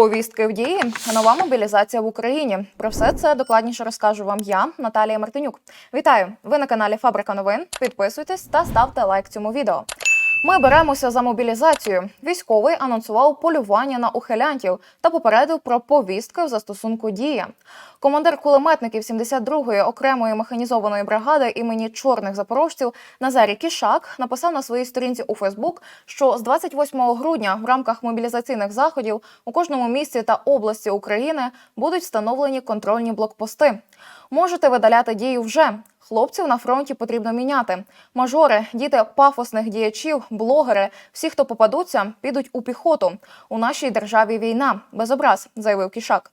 Повістки в дії, нова мобілізація в Україні. Про все це докладніше розкажу вам я, Наталія Мартинюк. Вітаю! Ви на каналі Фабрика новин. Підписуйтесь та ставте лайк цьому відео. Ми беремося за мобілізацію. Військовий анонсував полювання на ухилянтів та попередив про повістки в застосунку дія. Командир кулеметників 72-ї окремої механізованої бригади імені чорних запорожців Назарій Кішак написав на своїй сторінці у Фейсбук, що з 28 грудня в рамках мобілізаційних заходів у кожному місті та області України будуть встановлені контрольні блокпости. Можете видаляти дію вже. Хлопців на фронті потрібно міняти. Мажори, діти пафосних діячів, блогери, всі, хто попадуться, підуть у піхоту. У нашій державі війна без образ, заявив Кішак.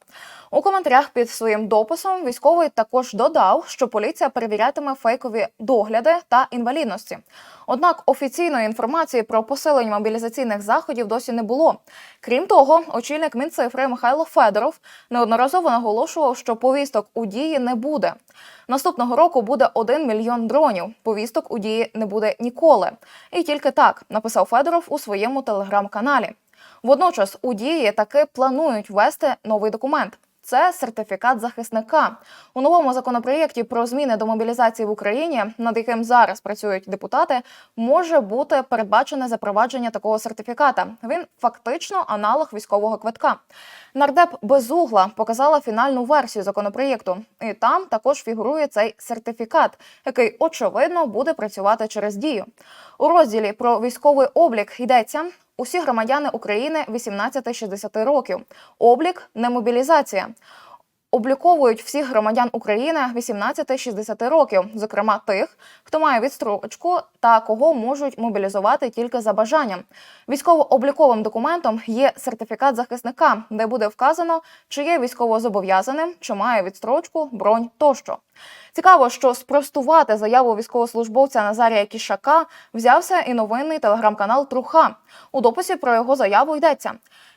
У коментарях під своїм дописом військовий також додав, що поліція перевірятиме фейкові догляди та інвалідності. Однак офіційної інформації про посилення мобілізаційних заходів досі не було. Крім того, очільник Мінцифри Михайло Федоров неодноразово наголошував, що повісток у дії не буде. Наступного року буде 1 мільйон дронів. Повісток у дії не буде ніколи. І тільки так написав Федоров у своєму телеграм-каналі. Водночас у дії таки планують ввести новий документ. Це сертифікат захисника у новому законопроєкті про зміни до мобілізації в Україні, над яким зараз працюють депутати, може бути передбачене запровадження такого сертифіката. Він фактично аналог військового квитка. Нардеп Безугла показала фінальну версію законопроєкту, і там також фігурує цей сертифікат, який очевидно буде працювати через дію. У розділі про військовий облік йдеться. Усі громадяни України 18-60 років. Облік не мобілізація. Обліковують всіх громадян України 18-60 років, зокрема тих, хто має відстрочку та кого можуть мобілізувати тільки за бажанням. Військово-обліковим документом є сертифікат захисника, де буде вказано, чи є військовозобов'язаним, чи має відстрочку, бронь тощо. Цікаво, що спростувати заяву військовослужбовця Назарія Кішака взявся і новинний телеграм-канал Труха. У дописі про його заяву йдеться.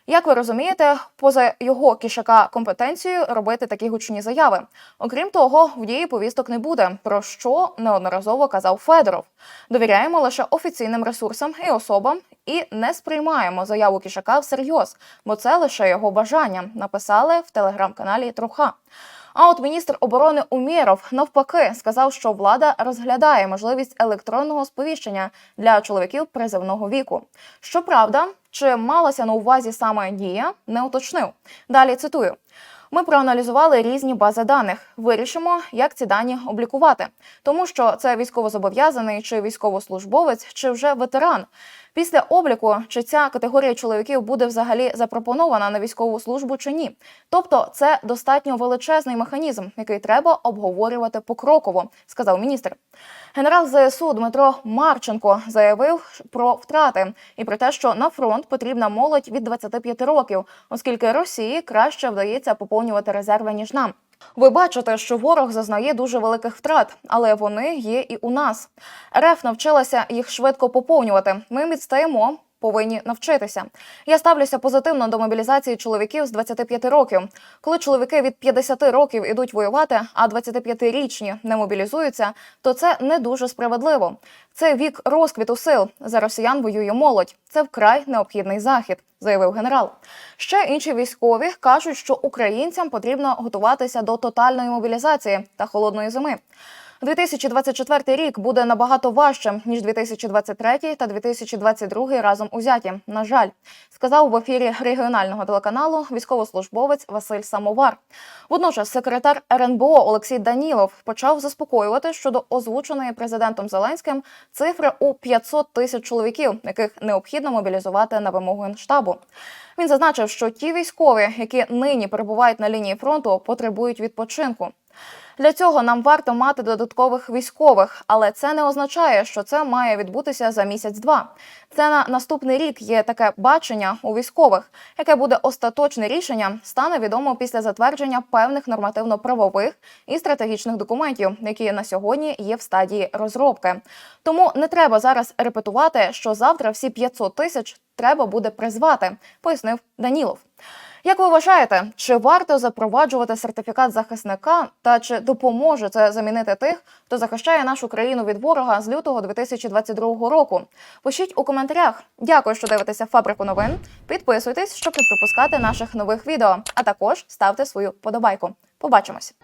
Як ви розумієте, поза його кішака компетенцією робити такі гучні заяви. Окрім того, в дії повісток не буде, про що неодноразово казав Федоров. Довіряємо лише офіційним ресурсам і особам, і не сприймаємо заяву кішака всерйоз, бо це лише його бажання. Написали в телеграм-каналі Труха. А от міністр оборони Умєров навпаки сказав, що влада розглядає можливість електронного сповіщення для чоловіків призовного віку. Щоправда, чи малася на увазі саме дія, не уточнив. Далі цитую. Ми проаналізували різні бази даних. Вирішимо, як ці дані облікувати, тому що це військовозобов'язаний чи військовослужбовець, чи вже ветеран. Після обліку, чи ця категорія чоловіків буде взагалі запропонована на військову службу чи ні. Тобто, це достатньо величезний механізм, який треба обговорювати покроково, сказав міністр. Генерал ЗСУ Дмитро Марченко заявив про втрати і про те, що на фронт потрібна молодь від 25 років, оскільки Росії краще вдається поповнювати резерви ніж нам. Ви бачите, що ворог зазнає дуже великих втрат, але вони є і у нас. РФ навчилася їх швидко поповнювати. Ми відстаємо. Повинні навчитися. Я ставлюся позитивно до мобілізації чоловіків з 25 років. Коли чоловіки від 50 років ідуть воювати, а 25-річні не мобілізуються, то це не дуже справедливо. Це вік розквіту сил. За росіян воює молодь. Це вкрай необхідний захід, заявив генерал. Ще інші військові кажуть, що українцям потрібно готуватися до тотальної мобілізації та холодної зими. 2024 рік буде набагато важчим ніж 2023 та 2022 разом узяті. На жаль, сказав в ефірі регіонального телеканалу військовослужбовець Василь Самовар. Водночас секретар РНБО Олексій Данілов почав заспокоювати щодо озвученої президентом Зеленським цифри у 500 тисяч чоловіків, яких необхідно мобілізувати на вимогу генштабу. Він зазначив, що ті військові, які нині перебувають на лінії фронту, потребують відпочинку. Для цього нам варто мати додаткових військових, але це не означає, що це має відбутися за місяць-два. Це на наступний рік є таке бачення у військових, яке буде остаточне рішення, стане відомо після затвердження певних нормативно-правових і стратегічних документів, які на сьогодні є в стадії розробки. Тому не треба зараз репетувати, що завтра всі 500 тисяч треба буде призвати, пояснив Данілов. Як ви вважаєте, чи варто запроваджувати сертифікат захисника та чи допоможе це замінити тих, хто захищає нашу країну від ворога з лютого 2022 року? Пишіть у коментарях. Дякую, що дивитеся фабрику новин. Підписуйтесь, щоб не пропускати наших нових відео. А також ставте свою подобайку. Побачимось.